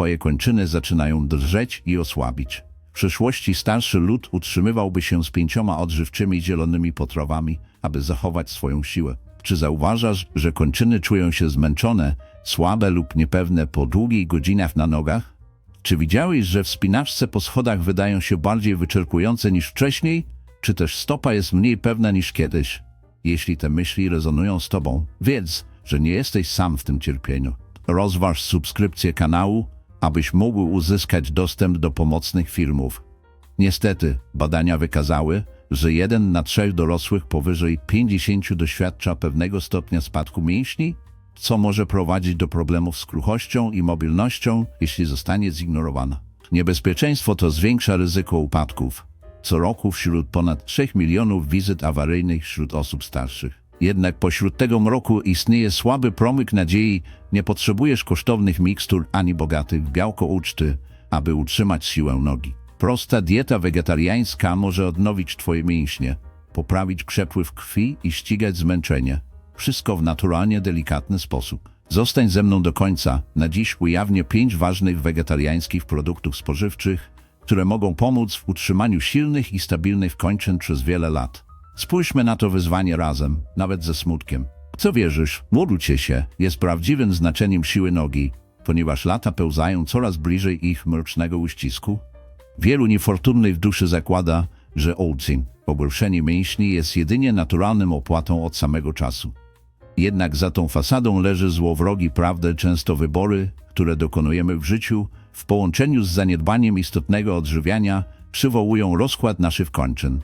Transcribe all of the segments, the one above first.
twoje kończyny zaczynają drżeć i osłabić. W przyszłości starszy lud utrzymywałby się z pięcioma odżywczymi zielonymi potrawami, aby zachować swoją siłę. Czy zauważasz, że kończyny czują się zmęczone, słabe lub niepewne po długich godzinach na nogach? Czy widziałeś, że wspinaczce po schodach wydają się bardziej wyczerpujące niż wcześniej? Czy też stopa jest mniej pewna niż kiedyś? Jeśli te myśli rezonują z tobą, wiedz, że nie jesteś sam w tym cierpieniu. Rozważ subskrypcję kanału, abyś mógł uzyskać dostęp do pomocnych filmów. Niestety, badania wykazały, że jeden na trzech dorosłych powyżej 50 doświadcza pewnego stopnia spadku mięśni, co może prowadzić do problemów z kruchością i mobilnością, jeśli zostanie zignorowana. Niebezpieczeństwo to zwiększa ryzyko upadków. Co roku wśród ponad 3 milionów wizyt awaryjnych wśród osób starszych. Jednak pośród tego mroku istnieje słaby promyk nadziei, nie potrzebujesz kosztownych mikstur ani bogatych białko uczty, aby utrzymać siłę nogi. Prosta dieta wegetariańska może odnowić twoje mięśnie, poprawić przepływ krwi i ścigać zmęczenie. Wszystko w naturalnie delikatny sposób. Zostań ze mną do końca. Na dziś ujawnię pięć ważnych wegetariańskich produktów spożywczych, które mogą pomóc w utrzymaniu silnych i stabilnych kończyn przez wiele lat. Spójrzmy na to wyzwanie razem, nawet ze smutkiem. Co wierzysz, módlcie się, jest prawdziwym znaczeniem siły nogi, ponieważ lata pełzają coraz bliżej ich mrocznego uścisku. Wielu niefortunnych w duszy zakłada, że ołcin, pogorszenie mięśni jest jedynie naturalnym opłatą od samego czasu. Jednak za tą fasadą leży złowrogi prawdę często wybory, które dokonujemy w życiu, w połączeniu z zaniedbaniem istotnego odżywiania, przywołują rozkład naszych kończyn.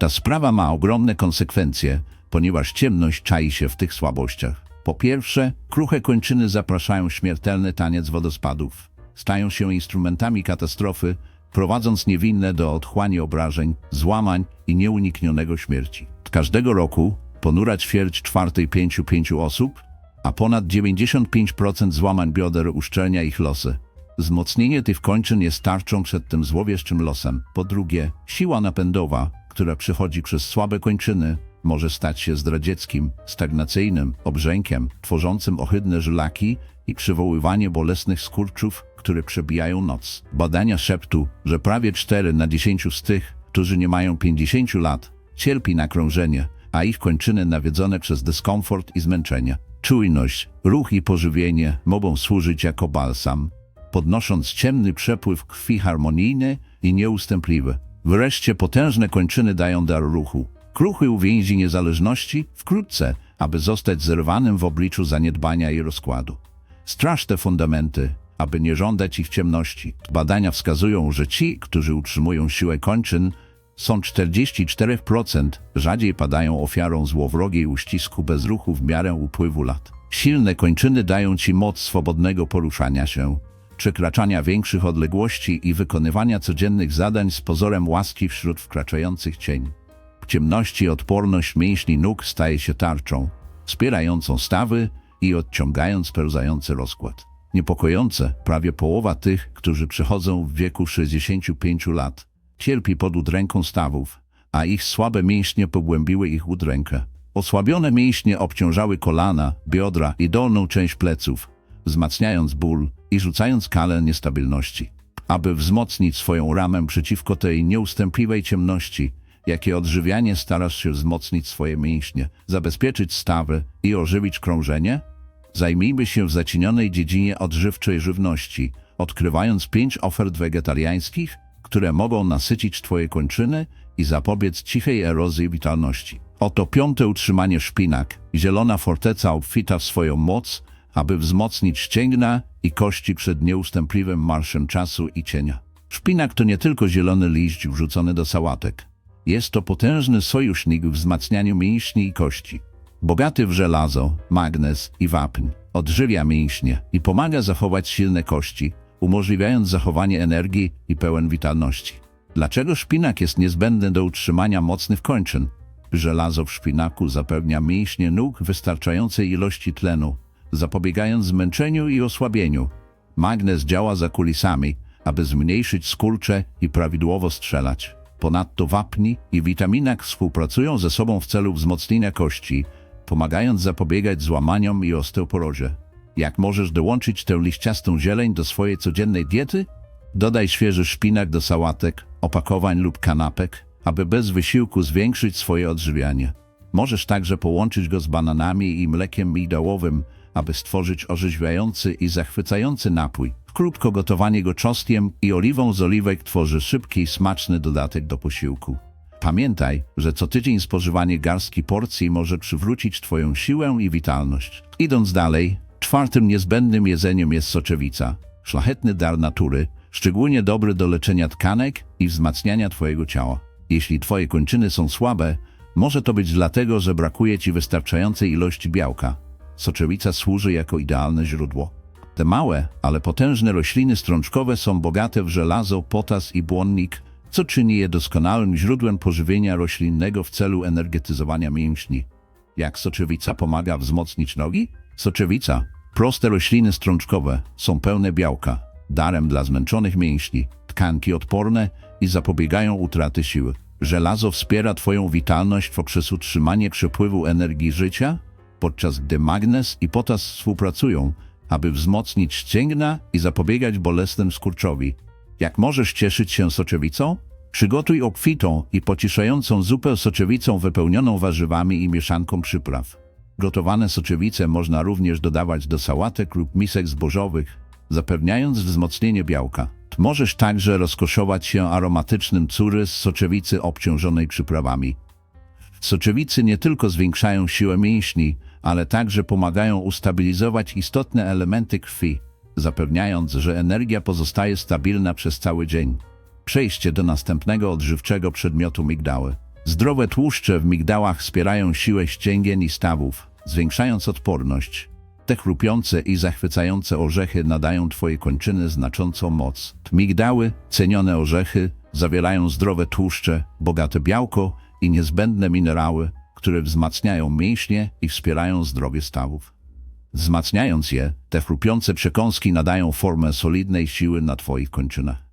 Ta sprawa ma ogromne konsekwencje, ponieważ ciemność czai się w tych słabościach. Po pierwsze, kruche kończyny zapraszają śmiertelny taniec wodospadów. Stają się instrumentami katastrofy, prowadząc niewinne do otchłani obrażeń, złamań i nieuniknionego śmierci. Każdego roku ponura ćwierć czwartej pięciu pięciu osób, a ponad 95% złamań bioder uszczelnia ich losy. Wzmocnienie tych kończyn jest tarczą przed tym złowieszczym losem. Po drugie, siła napędowa, która przychodzi przez słabe kończyny, może stać się zdradzieckim, stagnacyjnym obrzękiem, tworzącym ohydne żylaki i przywoływanie bolesnych skurczów, które przebijają noc. Badania szeptu, że prawie 4 na 10 z tych, którzy nie mają 50 lat, cierpi na krążenie, a ich kończyny nawiedzone przez dyskomfort i zmęczenie. Czujność, ruch i pożywienie mogą służyć jako balsam, podnosząc ciemny przepływ krwi harmonijny i nieustępliwy. Wreszcie potężne kończyny dają dar ruchu. Kruchy uwięzi niezależności wkrótce, aby zostać zerwanym w obliczu zaniedbania i rozkładu. Straż te fundamenty, aby nie żądać ich ciemności. Badania wskazują, że ci, którzy utrzymują siłę kończyn, są 44% rzadziej padają ofiarą złowrogiej uścisku bez ruchu w miarę upływu lat. Silne kończyny dają ci moc swobodnego poruszania się, przekraczania większych odległości i wykonywania codziennych zadań z pozorem łaski wśród wkraczających cień. W ciemności odporność mięśni nóg staje się tarczą, wspierającą stawy i odciągając pełzający rozkład. Niepokojące, prawie połowa tych, którzy przychodzą w wieku 65 lat, cierpi pod udręką stawów, a ich słabe mięśnie pogłębiły ich udrękę. Osłabione mięśnie obciążały kolana, biodra i dolną część pleców, wzmacniając ból i rzucając kalę niestabilności. Aby wzmocnić swoją ramę przeciwko tej nieustępliwej ciemności, jakie odżywianie starasz się wzmocnić swoje mięśnie, zabezpieczyć stawy i ożywić krążenie? Zajmijmy się w zacienionej dziedzinie odżywczej żywności, odkrywając pięć ofert wegetariańskich, które mogą nasycić Twoje kończyny i zapobiec cichej erozji witalności. Oto piąte utrzymanie szpinak. Zielona forteca obfita w swoją moc, aby wzmocnić ścięgna i kości przed nieustępliwym marszem czasu i cienia. Szpinak to nie tylko zielony liść wrzucony do sałatek. Jest to potężny sojusznik w wzmacnianiu mięśni i kości. Bogaty w żelazo, magnez i wapń, odżywia mięśnie i pomaga zachować silne kości, umożliwiając zachowanie energii i pełen witalności. Dlaczego szpinak jest niezbędny do utrzymania mocnych kończyn? Żelazo w szpinaku zapewnia mięśnie nóg wystarczającej ilości tlenu, zapobiegając zmęczeniu i osłabieniu. Magnez działa za kulisami, aby zmniejszyć skurcze i prawidłowo strzelać. Ponadto wapni i witaminak współpracują ze sobą w celu wzmocnienia kości, pomagając zapobiegać złamaniom i osteoporozie. Jak możesz dołączyć tę liściastą zieleń do swojej codziennej diety? Dodaj świeży szpinak do sałatek, opakowań lub kanapek, aby bez wysiłku zwiększyć swoje odżywianie. Możesz także połączyć go z bananami i mlekiem migdałowym, aby stworzyć orzeźwiający i zachwycający napój. Krótko gotowanie go czosnkiem i oliwą z oliwek tworzy szybki i smaczny dodatek do posiłku. Pamiętaj, że co tydzień spożywanie garstki porcji może przywrócić Twoją siłę i witalność. Idąc dalej, czwartym niezbędnym jedzeniem jest soczewica. Szlachetny dar natury, szczególnie dobry do leczenia tkanek i wzmacniania Twojego ciała. Jeśli Twoje kończyny są słabe, może to być dlatego, że brakuje Ci wystarczającej ilości białka. Soczewica służy jako idealne źródło. Te małe, ale potężne rośliny strączkowe są bogate w żelazo, potas i błonnik, co czyni je doskonałym źródłem pożywienia roślinnego w celu energetyzowania mięśni. Jak soczewica pomaga wzmocnić nogi? Soczewica, proste rośliny strączkowe, są pełne białka, darem dla zmęczonych mięśni, tkanki odporne i zapobiegają utraty siły. Żelazo wspiera Twoją witalność poprzez utrzymanie przepływu energii życia, podczas gdy magnez i potas współpracują, aby wzmocnić ścięgna i zapobiegać bolesnym skurczowi. Jak możesz cieszyć się soczewicą? Przygotuj obfitą i pocieszającą zupę soczewicą wypełnioną warzywami i mieszanką przypraw. Gotowane soczewice można również dodawać do sałatek lub misek zbożowych, zapewniając wzmocnienie białka. Możesz także rozkoszować się aromatycznym cury z soczewicy obciążonej przyprawami. Soczewicy nie tylko zwiększają siłę mięśni, ale także pomagają ustabilizować istotne elementy krwi, zapewniając, że energia pozostaje stabilna przez cały dzień. Przejście do następnego odżywczego przedmiotu migdały. Zdrowe tłuszcze w migdałach wspierają siłę ścięgien i stawów, zwiększając odporność. Te chrupiące i zachwycające orzechy nadają Twoje kończyny znaczącą moc. Migdały, cenione orzechy, zawierają zdrowe tłuszcze, bogate białko i niezbędne minerały, które wzmacniają mięśnie i wspierają zdrowie stawów. Wzmacniając je, te chrupiące przekąski nadają formę solidnej siły na Twoich kończynach.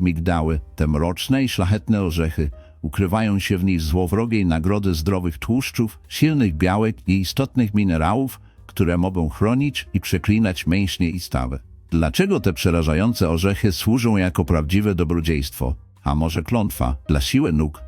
Migdały, te mroczne i szlachetne orzechy, ukrywają się w nich złowrogiej nagrody zdrowych tłuszczów, silnych białek i istotnych minerałów, które mogą chronić i przeklinać mięśnie i stawy. Dlaczego te przerażające orzechy służą jako prawdziwe dobrodziejstwo, a może klątwa, dla siły nóg?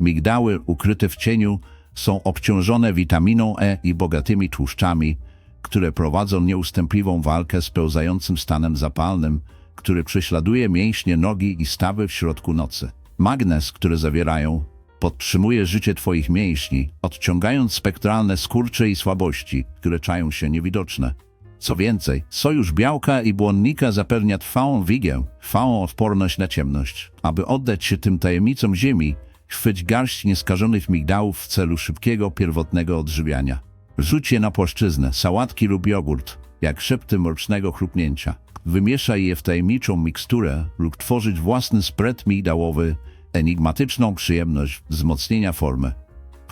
Migdały ukryte w cieniu są obciążone witaminą E i bogatymi tłuszczami, które prowadzą nieustępliwą walkę z pełzającym stanem zapalnym, który prześladuje mięśnie nogi i stawy w środku nocy. Magnez, który zawierają, podtrzymuje życie Twoich mięśni, odciągając spektralne skurcze i słabości, które czają się niewidoczne. Co więcej, sojusz białka i błonnika zapewnia trwałą wigę, trwałą odporność na ciemność. Aby oddać się tym tajemnicom ziemi, chwyć garść nieskażonych migdałów w celu szybkiego, pierwotnego odżywiania. Rzuć je na płaszczyznę, sałatki lub jogurt, jak szepty mrocznego chrupnięcia. Wymieszaj je w tajemniczą miksturę lub tworzyć własny spread migdałowy, enigmatyczną przyjemność wzmocnienia formy.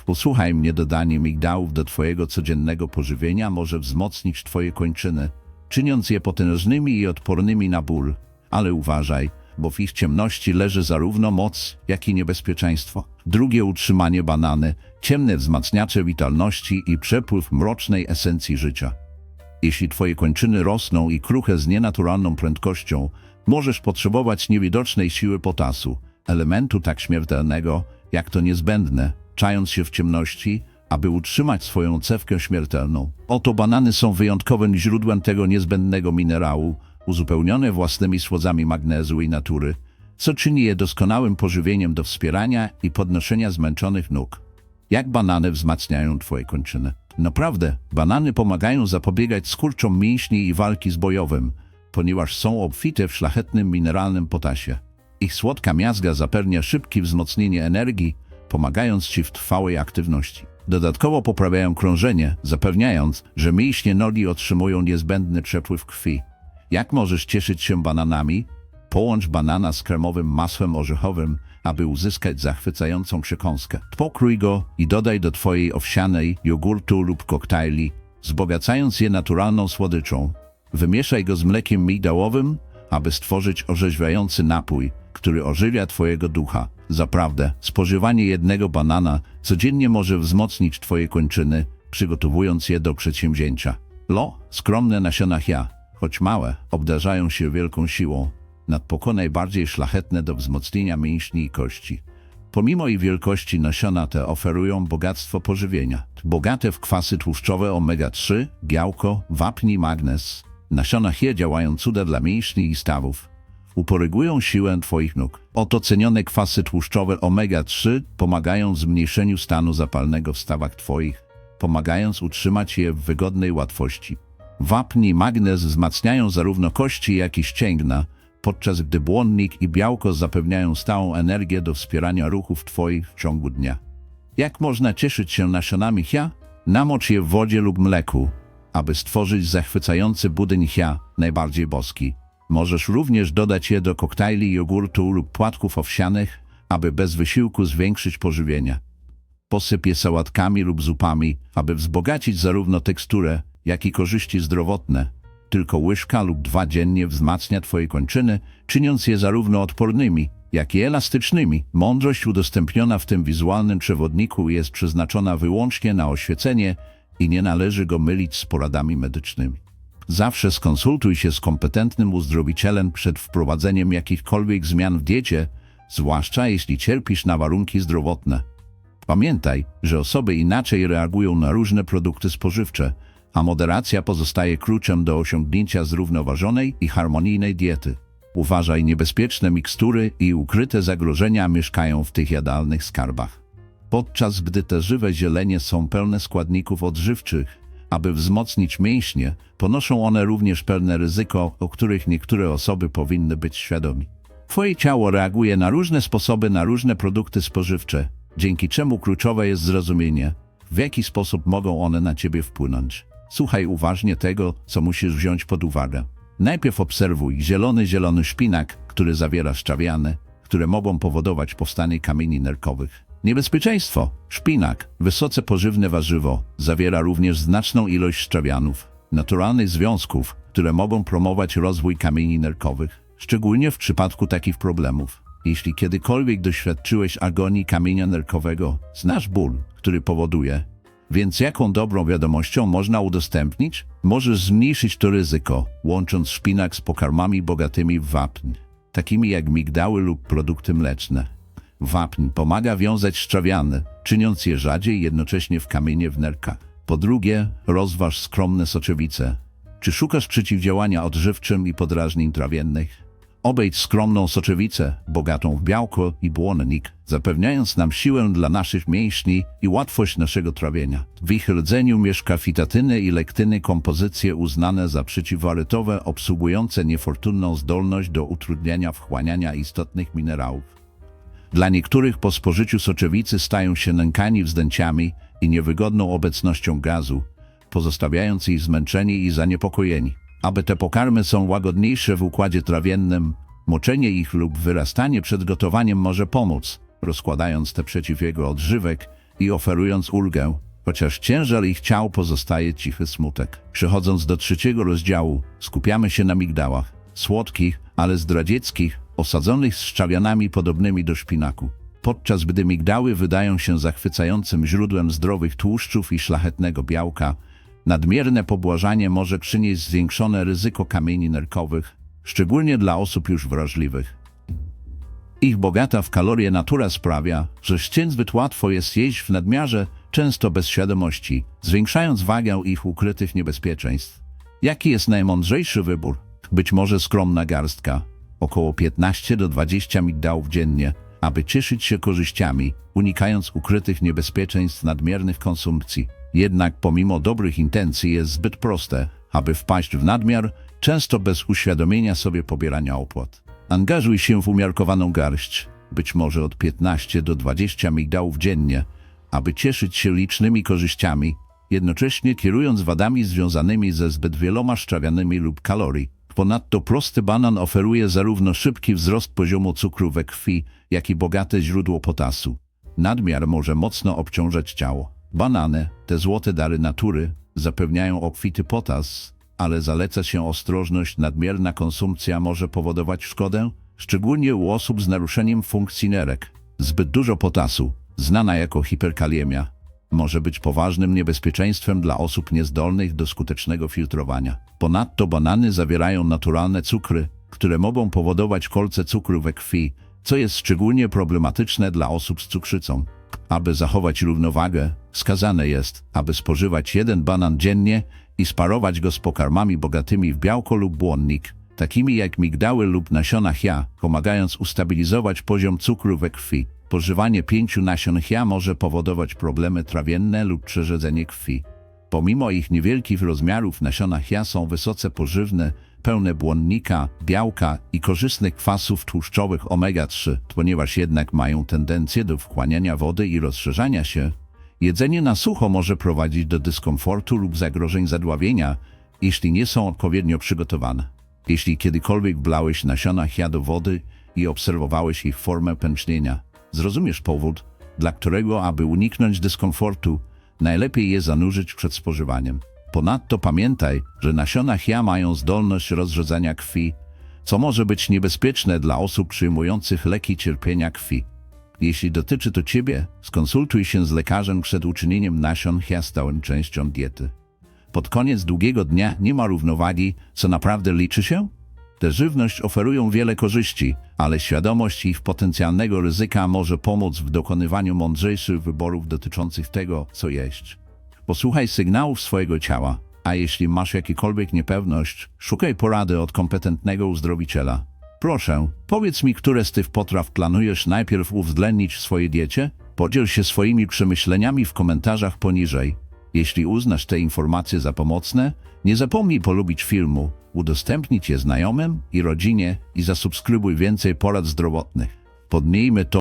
Posłuchaj mnie, dodanie migdałów do Twojego codziennego pożywienia może wzmocnić Twoje kończyny, czyniąc je potężnymi i odpornymi na ból. Ale uważaj, bo w ich ciemności leży zarówno moc, jak i niebezpieczeństwo. Drugie utrzymanie banany, ciemne wzmacniacze witalności i przepływ mrocznej esencji życia. Jeśli Twoje kończyny rosną i kruche z nienaturalną prędkością, możesz potrzebować niewidocznej siły potasu, elementu tak śmiertelnego, jak to niezbędne, czając się w ciemności, aby utrzymać swoją cewkę śmiertelną. Oto banany są wyjątkowym źródłem tego niezbędnego minerału, uzupełnione własnymi słodzami magnezu i natury, co czyni je doskonałym pożywieniem do wspierania i podnoszenia zmęczonych nóg. Jak banany wzmacniają Twoje kończyny? Naprawdę, banany pomagają zapobiegać skurczom mięśni i walki z bojowym, ponieważ są obfite w szlachetnym mineralnym potasie. Ich słodka miazga zapewnia szybkie wzmocnienie energii, pomagając Ci w trwałej aktywności. Dodatkowo poprawiają krążenie, zapewniając, że mięśnie nogi otrzymują niezbędny przepływ krwi. Jak możesz cieszyć się bananami? Połącz banana z kremowym masłem orzechowym, aby uzyskać zachwycającą przekąskę. Pokrój go i dodaj do Twojej owsianej, jogurtu lub koktajli, wzbogacając je naturalną słodyczą. Wymieszaj go z mlekiem migdałowym, aby stworzyć orzeźwiający napój, który ożywia Twojego ducha. Zaprawdę, spożywanie jednego banana codziennie może wzmocnić Twoje kończyny, przygotowując je do przedsięwzięcia. Lo, skromne nasiona chia, choć małe, obdarzają się wielką siłą, nadpoko najbardziej szlachetne do wzmocnienia mięśni i kości. Pomimo ich wielkości nasiona te oferują bogactwo pożywienia, bogate w kwasy tłuszczowe omega-3, białko, wapń i magnez. Nasiona chie działają cuda dla mięśni i stawów. Uporygują siłę Twoich nóg. Oto cenione kwasy tłuszczowe omega-3 pomagają w zmniejszeniu stanu zapalnego w stawach Twoich, pomagając utrzymać je w wygodnej łatwości. Wapń i magnez wzmacniają zarówno kości, jak i ścięgna, podczas gdy błonnik i białko zapewniają stałą energię do wspierania ruchów Twoich w ciągu dnia. Jak można cieszyć się nasionami chia? Namocz je w wodzie lub mleku, aby stworzyć zachwycający budyń chia, najbardziej boski. Możesz również dodać je do koktajli jogurtu lub płatków owsianych, aby bez wysiłku zwiększyć pożywienie. Posyp je sałatkami lub zupami, aby wzbogacić zarówno teksturę, jak i korzyści zdrowotne. Tylko łyżka lub dwa dziennie wzmacnia Twoje kończyny, czyniąc je zarówno odpornymi, jak i elastycznymi. Mądrość udostępniona w tym wizualnym przewodniku jest przeznaczona wyłącznie na oświecenie i nie należy go mylić z poradami medycznymi. Zawsze skonsultuj się z kompetentnym uzdrowicielem przed wprowadzeniem jakichkolwiek zmian w diecie, zwłaszcza jeśli cierpisz na warunki zdrowotne. Pamiętaj, że osoby inaczej reagują na różne produkty spożywcze, a moderacja pozostaje kluczem do osiągnięcia zrównoważonej i harmonijnej diety. Uważaj, niebezpieczne mikstury i ukryte zagrożenia mieszkają w tych jadalnych skarbach. Podczas gdy te żywe zielenie są pełne składników odżywczych, aby wzmocnić mięśnie, ponoszą one również pewne ryzyko, o których niektóre osoby powinny być świadomi. Twoje ciało reaguje na różne sposoby na różne produkty spożywcze, dzięki czemu kluczowe jest zrozumienie, w jaki sposób mogą one na ciebie wpłynąć. Słuchaj uważnie tego, co musisz wziąć pod uwagę. Najpierw obserwuj zielony zielony szpinak, który zawiera szczawiany, które mogą powodować powstanie kamieni nerkowych. Niebezpieczeństwo. Szpinak, wysoce pożywne warzywo, zawiera również znaczną ilość szczawianów, naturalnych związków, które mogą promować rozwój kamieni nerkowych, szczególnie w przypadku takich problemów. Jeśli kiedykolwiek doświadczyłeś agonii kamienia nerkowego, znasz ból, który powoduje. Więc jaką dobrą wiadomością można udostępnić? Możesz zmniejszyć to ryzyko, łącząc szpinak z pokarmami bogatymi w wapń, takimi jak migdały lub produkty mleczne. Wapń pomaga wiązać szczawiany, czyniąc je rzadziej jednocześnie w kamienie w nerkach. Po drugie, rozważ skromne soczewice. Czy szukasz przeciwdziałania odżywczym i podrażnień trawiennych? Obejdź skromną soczewicę, bogatą w białko i błonnik, zapewniając nam siłę dla naszych mięśni i łatwość naszego trawienia. W ich rdzeniu mieszka fitatyny i lektyny kompozycje uznane za przeciwwarytowe, obsługujące niefortunną zdolność do utrudniania wchłaniania istotnych minerałów. Dla niektórych po spożyciu soczewicy stają się nękani wzdęciami i niewygodną obecnością gazu, pozostawiając ich zmęczeni i zaniepokojeni. Aby te pokarmy są łagodniejsze w układzie trawiennym, moczenie ich lub wyrastanie przed gotowaniem może pomóc, rozkładając te przeciw jego odżywek i oferując ulgę, chociaż ciężar ich ciał pozostaje cichy smutek. Przechodząc do trzeciego rozdziału, skupiamy się na migdałach, słodkich, ale zdradzieckich, osadzonych z szczawianami podobnymi do szpinaku. Podczas gdy migdały wydają się zachwycającym źródłem zdrowych tłuszczów i szlachetnego białka, nadmierne pobłażanie może przynieść zwiększone ryzyko kamieni nerkowych, szczególnie dla osób już wrażliwych. Ich bogata w kalorie natura sprawia, że ścień zbyt łatwo jest jeść w nadmiarze, często bez świadomości, zwiększając wagę ich ukrytych niebezpieczeństw. Jaki jest najmądrzejszy wybór? Być może skromna garstka, około 15 do 20 migdałów dziennie, aby cieszyć się korzyściami, unikając ukrytych niebezpieczeństw nadmiernych konsumpcji. Jednak pomimo dobrych intencji jest zbyt proste, aby wpaść w nadmiar, często bez uświadomienia sobie pobierania opłat. Angażuj się w umiarkowaną garść, być może od 15 do 20 migdałów dziennie, aby cieszyć się licznymi korzyściami, jednocześnie kierując wadami związanymi ze zbyt wieloma szczawianymi lub kalorii. Ponadto prosty banan oferuje zarówno szybki wzrost poziomu cukru we krwi, jak i bogate źródło potasu. Nadmiar może mocno obciążać ciało. Banany, te złote dary natury, zapewniają obfity potas, ale zaleca się ostrożność, nadmierna konsumpcja może powodować szkodę, szczególnie u osób z naruszeniem funkcji nerek. Zbyt dużo potasu, znana jako hiperkaliemia, może być poważnym niebezpieczeństwem dla osób niezdolnych do skutecznego filtrowania. Ponadto banany zawierają naturalne cukry, które mogą powodować kolce cukru we krwi, co jest szczególnie problematyczne dla osób z cukrzycą. Aby zachować równowagę, wskazane jest, aby spożywać jeden banan dziennie i sparować go z pokarmami bogatymi w białko lub błonnik, takimi jak migdały lub nasiona chia, pomagając ustabilizować poziom cukru we krwi. Pożywanie pięciu nasion chia może powodować problemy trawienne lub przerzedzenie krwi. Pomimo ich niewielkich rozmiarów nasiona chia są wysoce pożywne, pełne błonnika, białka i korzystnych kwasów tłuszczowych omega-3, ponieważ jednak mają tendencję do wchłaniania wody i rozszerzania się. Jedzenie na sucho może prowadzić do dyskomfortu lub zagrożeń zadławienia, jeśli nie są odpowiednio przygotowane. Jeśli kiedykolwiek wlałeś nasiona chia do wody i obserwowałeś ich formę pęcznienia, zrozumiesz powód, dla którego, aby uniknąć dyskomfortu, najlepiej je zanurzyć przed spożywaniem. Ponadto pamiętaj, że nasiona chia mają zdolność rozrzedzania krwi, co może być niebezpieczne dla osób przyjmujących leki cierpienia krwi. Jeśli dotyczy to Ciebie, skonsultuj się z lekarzem przed uczynieniem nasion chia stałą częścią diety. Pod koniec długiego dnia nie ma równowagi, co naprawdę liczy się? Te żywność oferują wiele korzyści, ale świadomość ich potencjalnego ryzyka może pomóc w dokonywaniu mądrzejszych wyborów dotyczących tego, co jeść. Posłuchaj sygnałów swojego ciała, a jeśli masz jakiekolwiek niepewność, szukaj porady od kompetentnego uzdrowiciela. Proszę, powiedz mi, które z tych potraw planujesz najpierw uwzględnić w swojej diecie? Podziel się swoimi przemyśleniami w komentarzach poniżej. Jeśli uznasz te informacje za pomocne, nie zapomnij polubić filmu, udostępnić je znajomym i rodzinie i zasubskrybuj więcej porad zdrowotnych. Podmijmy to